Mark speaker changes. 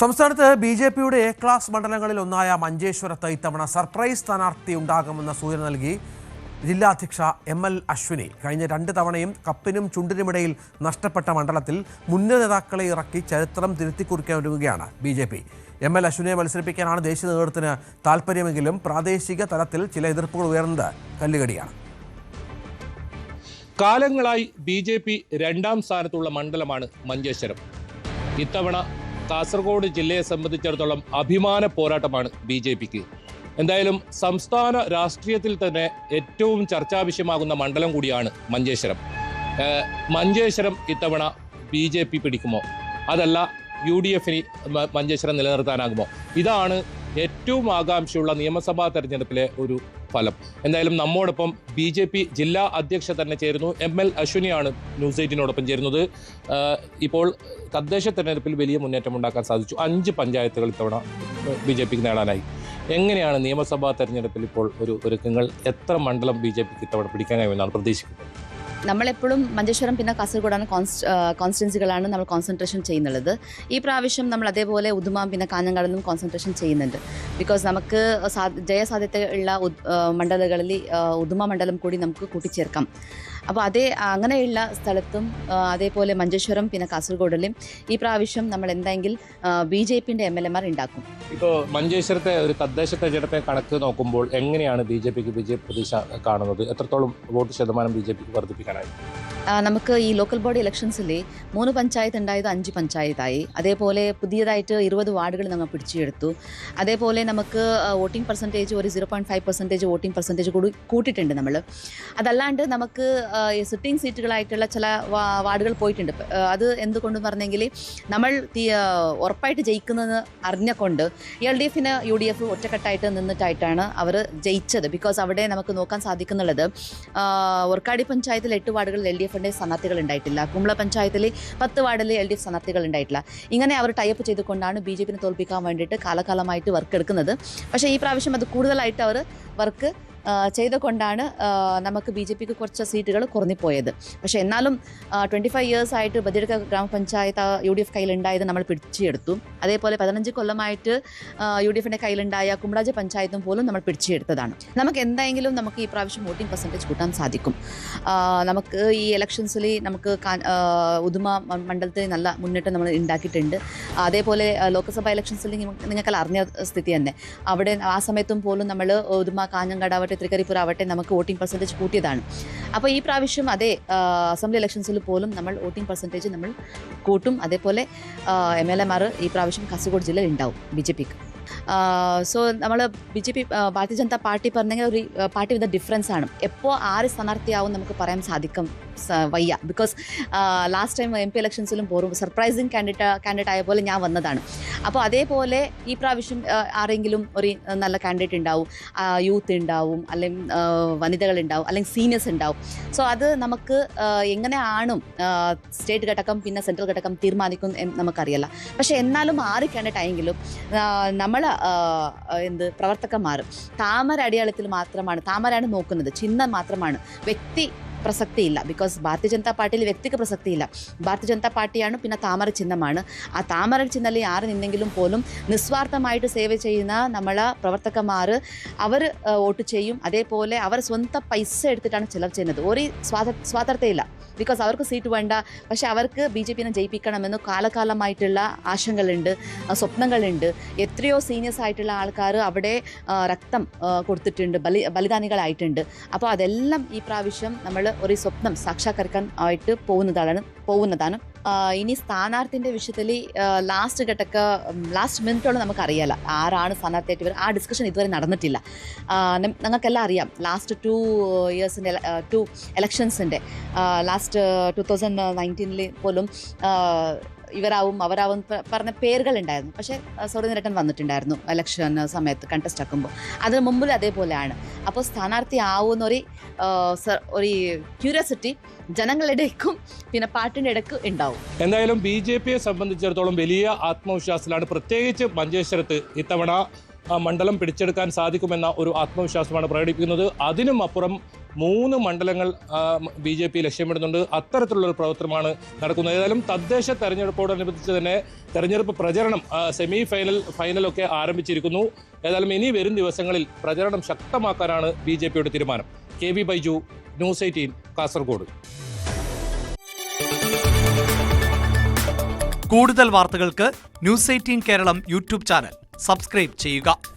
Speaker 1: സംസ്ഥാനത്ത് B J പിയുടെ A class മണ്ഡലങ്ങളിൽ ഒന്നായ മഞ്ചേശ്വരത്ത് ഇത്തവണ സർപ്രൈസ് സ്ഥാനാർത്ഥി ഉണ്ടാകുമെന്ന സൂചന നൽകി ജില്ലാധ്യക്ഷ എം എൽ അശ്വിനി. കഴിഞ്ഞ രണ്ട് തവണയും കപ്പിനും ചുണ്ടിനുമിടയിൽ നഷ്ടപ്പെട്ട മണ്ഡലത്തിൽ മുന്നണി നേതാക്കളെ ഇറക്കി ചരിത്രം തിരുത്തിക്കുറിക്കാൻ ഒരുങ്ങുകയാണ് B J P. M L അശ്വിനെ മത്സരിപ്പിക്കാനാണ് ദേശീയ നേതൃത്വത്തിന് താൽപ്പര്യമെങ്കിലും പ്രാദേശിക തലത്തിൽ ചില എതിർപ്പുകൾ ഉയർന്നത് കല്ലുകടിയാണ്.
Speaker 2: കാലങ്ങളായി ബി ജെ പി രണ്ടാം സ്ഥാനത്തുള്ള മണ്ഡലമാണ് മഞ്ചേശ്വരം. ഇത്തവണ കാസർഗോഡ് ജില്ലയെ സംബന്ധിച്ചിടത്തോളം അഭിമാന പോരാട്ടമാണ് ബി ജെ പിക്ക്. എന്തായാലും സംസ്ഥാന രാഷ്ട്രീയത്തിൽ തന്നെ ഏറ്റവും ചർച്ചാവിഷയമാകുന്ന മണ്ഡലം കൂടിയാണ് മഞ്ചേശ്വരം. മഞ്ചേശ്വരം ഇത്തവണ ബി ജെ പി പിടിക്കുമോ? അതല്ല യു ഡി എഫിന് മഞ്ചേശ്വരം നിലനിർത്താനാകുമോ? ഇതാണ് ഏറ്റവും ആകാംക്ഷയുള്ള നിയമസഭാ തെരഞ്ഞെടുപ്പിലെ ഒരു ഫലം. എന്തായാലും നമ്മോടൊപ്പം ബി ജെ പി ജില്ലാ അധ്യക്ഷ തന്നെ ചേരുന്നു. എം എൽ അശ്വിനിയാണ് ന്യൂസ് എയ്റ്റിനോടൊപ്പം ചേരുന്നത്. ഇപ്പോൾ തദ്ദേശ തെരഞ്ഞെടുപ്പിൽ വലിയ മുന്നേറ്റം ഉണ്ടാക്കാൻ സാധിച്ചു. അഞ്ച് പഞ്ചായത്തുകൾ ഇത്തവണ ബി ജെ പിക്ക് നേടാനായി. എങ്ങനെയാണ് നിയമസഭാ തെരഞ്ഞെടുപ്പിൽ ഇപ്പോൾ ഒരു ഒരുക്കങ്ങൾ? എത്ര മണ്ഡലം ബി ജെ പിക്ക് ഇത്തവണ പിടിക്കാൻ കഴിയുമെന്നാണ് പ്രതീക്ഷിക്കുന്നത്?
Speaker 3: നമ്മളെപ്പോഴും മഞ്ചേശ്വരം പിന്നെ കാസർഗോഡാണ് കോൺസ് കോൺസ്റ്റൻസികളാണ് നമ്മൾ കോൺസെൻട്രേഷൻ ചെയ്യുന്നുള്ളത്. ഈ പ്രാവശ്യം നമ്മൾ അതേപോലെ ഉദുമ പിന്നെ കാഞ്ഞങ്ങാടിലും കോൺസെൻട്രേഷൻ ചെയ്യുന്നുണ്ട്. ബിക്കോസ് നമുക്ക് സാ- ജയസാധ്യത ഉള്ള ഉദ്- മണ്ഡലങ്ങളിൽ ഉദുമ മണ്ഡലം കൂടി നമുക്ക് കൂട്ടിച്ചേർക്കാം. അപ്പോൾ അതേ അങ്ങനെയുള്ള സ്ഥലത്തും അതേപോലെ മഞ്ചേശ്വരം പിന്നെ കാസർഗോഡിലും ഈ പ്രാവശ്യം നമ്മൾ എന്തെങ്കിൽ ബി ജെ പിന്റെ എം എൽ എമാർ ഉണ്ടാക്കും.
Speaker 2: ഇപ്പോൾ മഞ്ചേശ്വരത്തെ ഒരു തദ്ദേശ തെരഞ്ഞെടുപ്പെ കണക്ക് നോക്കുമ്പോൾ എങ്ങനെയാണ് ബി ജെ പിക്ക് വിജയ പ്രതീക്ഷ കാണുന്നത്? എത്രത്തോളം വോട്ട് ശതമാനം ബി ജെ പിക്ക് വർദ്ധിപ്പിക്കാനായി
Speaker 3: ആ, നമുക്ക് ഈ ലോക്കൽ ബോഡി ഇലക്ഷൻസിൽ മൂന്ന് പഞ്ചായത്ത് ഉണ്ടായത് അഞ്ച് പഞ്ചായത്തായി. അതേപോലെ പുതിയതായിട്ട് ഇരുപത് വാർഡുകൾ നമ്മൾ പിടിച്ചെടുത്തു അതേപോലെ നമുക്ക് വോട്ടിംഗ് പെർസെന്റേജ് ഒരു zero point five percentage voting percentage കൂടി കൂട്ടിയിട്ടുണ്ട് നമ്മൾ അതല്ലാണ്ട് നമുക്ക് സിറ്റിംഗ് സീറ്റുകളായിട്ടുള്ള ചില വാർഡുകൾ പോയിട്ടുണ്ട്. അത് എന്തുകൊണ്ടെന്ന് പറഞ്ഞെങ്കിൽ നമ്മൾ ഉറപ്പായിട്ട് ജയിക്കുന്നത് അറിഞ്ഞുകൊണ്ട് എൽ ഡി എഫിന് യു ഡി എഫ് ഒറ്റക്കെട്ടായിട്ട് നിന്നിട്ടായിട്ടാണ് അവർ ജയിച്ചത്. ബിക്കോസ് അവിടെ നമുക്ക് നോക്കാൻ സാധിക്കുന്നുള്ളത് ആ, ഒർക്കാടി പഞ്ചായത്തിൽ എട്ട് വാർഡുകളിൽ എൽ ഡി എഫിന്റെ സ്ഥാനാർത്ഥികൾ ഉണ്ടായിട്ടില്ല. കുമ്പള പഞ്ചായത്തിലെ പത്ത് വാർഡിൽ എൽ ഡി എഫ് സ്ഥാനാർത്ഥികൾ ഉണ്ടായിട്ടില്ല. ഇങ്ങനെ അവർ ടൈപ്പ് ചെയ്തുകൊണ്ടാണ് ബി ജെ പിനെ തോൽപ്പിക്കാൻ വേണ്ടിയിട്ട് കാലകാലമായിട്ട് വർക്ക് എടുക്കുന്നത്. പക്ഷേ ഈ പ്രാവശ്യം അത് കൂടുതലായിട്ട് അവർ വർക്ക് ചെയ്തുകൊണ്ടാണ് നമുക്ക് ബി ജെ പിക്ക് കുറച്ച് സീറ്റുകൾ കുറഞ്ഞുപോയത്. പക്ഷേ എന്നാലും ട്വന്റി ഫൈവ് ഇയേഴ്സ് ആയിട്ട് ബദിയടുക്ക ഗ്രാമപഞ്ചായത്ത് യു ഡി എഫ് കയ്യിലുണ്ടായത് നമ്മൾ പിടിച്ചെടുത്തു. അതേപോലെ പതിനഞ്ച് കൊല്ലമായിട്ട് യു ഡി എഫിന്റെ കയ്യിലുണ്ടായ കുമ്പളാജ് പഞ്ചായത്തും പോലും നമ്മൾ പിടിച്ചെടുത്തതാണ്. നമുക്ക് എന്തായെങ്കിലും നമുക്ക് ഈ പ്രാവശ്യം വോട്ടിംഗ് പെർസെന്റേജ് കൂട്ടാൻ സാധിക്കും. നമുക്ക് ഈ ഇലക്ഷൻസിൽ നമുക്ക് ഉദുമ മണ്ഡലത്തിൽ നല്ല മുന്നേറ്റം നമ്മൾ ഉണ്ടാക്കിയിട്ടുണ്ട്. അതേപോലെ ലോക്സഭാ ഇലക്ഷൻസിൽ നിങ്ങൾക്കെല്ലാം അറിഞ്ഞ സ്ഥിതി തന്നെ. അവിടെ ആ സമയത്തും പോലും നമ്മൾ ഉദുമ കാഞ്ഞങ്ങാട് ആവട്ടെ തൃക്കരിപ്പൂർ ആവട്ടെ നമുക്ക് വോട്ടിംഗ് പെർസെന്റേജ് കൂട്ടിയതാണ്. അപ്പോൾ ഈ പ്രാവശ്യം അതേ അസംബ്ലി ഇലക്ഷൻസിൽ പോലും നമ്മൾ വോട്ടിംഗ് പെർസെന്റേജ് നമ്മൾ കൂട്ടും. അതേപോലെ എം എൽ എമാർ ഈ പ്രാവശ്യം കാസർഗോഡ് ജില്ലയിൽ ഉണ്ടാവും ബി ജെ പിക്ക്. സോ നമ്മൾ B J P Bharatiya Janata party പറഞ്ഞെങ്കിൽ ഒരു പാർട്ടി വിത്ത് ഡിഫറൻസ് ആണ്. എപ്പോൾ ആര് സ്ഥാനാർത്ഥിയാവും നമുക്ക് പറയാൻ സാധിക്കും വയ്യ. Because last time M P ഇലക്ഷൻസിലും പോകും സർപ്രൈസിങ് കാൻഡിഡേറ്റ് കാൻഡിഡേറ്റ് ആയ പോലെ ഞാൻ വന്നതാണ്. അപ്പോൾ അതേപോലെ ഈ പ്രാവശ്യം ആരെങ്കിലും ഒരു നല്ല കാൻഡിഡേറ്റ് ഉണ്ടാവും യൂത്ത് ഉണ്ടാവും അല്ലെങ്കിൽ വനിതകൾ ഉണ്ടാവും അല്ലെങ്കിൽ സീനിയേഴ്സ് ഉണ്ടാവും സോ അത് നമുക്ക് എങ്ങനെയാണ് സ്റ്റേറ്റ് ഘടകം പിന്നെ സെൻട്രൽ ഘടകം തീരുമാനിക്കും നമുക്കറിയില്ല. പക്ഷേ എന്നാലും ആറ് കാൻഡിഡേറ്റ് ആയെങ്കിലും നമ്മൾ എന്ത് പ്രവർത്തകന്മാർ താമര അടിയാളത്തിൽ മാത്രമാണ് താമരയാണ് നോക്കുന്നത് ചിഹ്നം മാത്രമാണ്. വ്യക്തി പ്രസക്തിയില്ല. ബിക്കോസ് ഭാരതീയ ജനതാ പാർട്ടിയിൽ വ്യക്തിക്ക് പ്രസക്തിയില്ല. ഭാരതീയ ജനതാ പാർട്ടിയാണ് പിന്നെ താമര ചിഹ്നമാണ്. ആ താമര ചിഹ്നത്തിൽ ആറ് നിന്നെങ്കിലും പോലും നിസ്വാർത്ഥമായിട്ട് സേവ ചെയ്യുന്ന നമ്മളെ പ്രവർത്തകന്മാർ അവർ വോട്ട് ചെയ്യും. അതേപോലെ അവർ സ്വന്തം പൈസ എടുത്തിട്ടാണ് ചിലവ് ചെയ്യുന്നത്. ഒരു സ്വാത സ്വാതന്ത്ര്യമില്ല. ബിക്കോസ് അവർക്ക് സീറ്റ് വേണ്ട. പക്ഷേ അവർക്ക് ബി ജെ പിനെ ജയിപ്പിക്കണമെന്ന് കാലകാലമായിട്ടുള്ള ആശങ്കകളുണ്ട് സ്വപ്നങ്ങളുണ്ട്. എത്രയോ സീനിയേഴ്സ് ആയിട്ടുള്ള ആൾക്കാർ അവിടെ രക്തം കൊടുത്തിട്ടുണ്ട്. ബലി ബലിദാനികളായിട്ടുണ്ട്. അപ്പോൾ അതെല്ലാം ഈ പ്രാവശ്യം നമ്മൾ ഒരു സ്വപ്നം സാക്ഷാത്കരിക്കാൻ ആയിട്ട് പോകുന്നതാണ് പോകുന്നതാണ്. ഇനി സ്ഥാനാർത്ഥിന്റെ വിഷയത്തിൽ ലാസ്റ്റ് ഘട്ടമൊക്കെ ലാസ്റ്റ് മിനിറ്റോളം നമുക്കറിയാല ആരാണ് സ്ഥാനാർത്ഥിയായിട്ട് വരും. ആ ഡിസ്കഷൻ ഇതുവരെ നടന്നിട്ടില്ല. ഞങ്ങൾക്കെല്ലാം അറിയാം. ലാസ്റ്റ് ടു ഇയേഴ്സിന്റെ ടു എലക്ഷൻസിന്റെ ലാസ്റ്റ് ടു തൗസൻഡ് നയന്റീനിൽ പോലും ഇവരാവും അവരാവും പറഞ്ഞ പേരുകൾ ഉണ്ടായിരുന്നു പക്ഷേ സോറി നിരട്ടൻ വന്നിട്ടുണ്ടായിരുന്നു ഇലക്ഷൻ സമയത്ത് കണ്ടസ്റ്റ് ആക്കുമ്പോൾ അതിന് മുമ്പിൽ അതേപോലെയാണ്. അപ്പോൾ സ്ഥാനാർത്ഥി ആവുമെന്നൊരു ഒരു ക്യൂരിയോസിറ്റി ജനങ്ങളുടെ പിന്നെ പാട്ടിന്റെ ഇടയ്ക്ക് ഉണ്ടാവും.
Speaker 2: എന്തായാലും ബി ജെ പിയെ സംബന്ധിച്ചിടത്തോളം വലിയ ആത്മവിശ്വാസത്തിലാണ് പ്രത്യേകിച്ച് മഞ്ചേശ്വരത്ത് ഇത്തവണ മണ്ഡലം പിടിച്ചെടുക്കാൻ സാധിക്കുമെന്ന ഒരു ആത്മവിശ്വാസമാണ് പ്രകടിപ്പിക്കുന്നത്. അതിനും അപ്പുറം മൂന്ന് മണ്ഡലങ്ങൾ ബി ജെ പി ലക്ഷ്യമിടുന്നുണ്ട്. അത്തരത്തിലുള്ള ഒരു പ്രവർത്തനമാണ് നടക്കുന്നത്. ഏതായാലും തദ്ദേശ തെരഞ്ഞെടുപ്പോടനുബന്ധിച്ച് തന്നെ തെരഞ്ഞെടുപ്പ് പ്രചരണം സെമി ഫൈനൽ ഫൈനലൊക്കെ ആരംഭിച്ചിരിക്കുന്നു. ഏതായാലും ഇനി വരും ദിവസങ്ങളിൽ പ്രചരണം ശക്തമാക്കാനാണ് ബി ജെ പിയുടെ തീരുമാനം. K V Baiju news eighteen Kasaragod.
Speaker 4: കൂടുതൽ വാർത്തകൾക്ക് news eighteen Keralam YouTube channel. Subscribe ചെയ്യുക.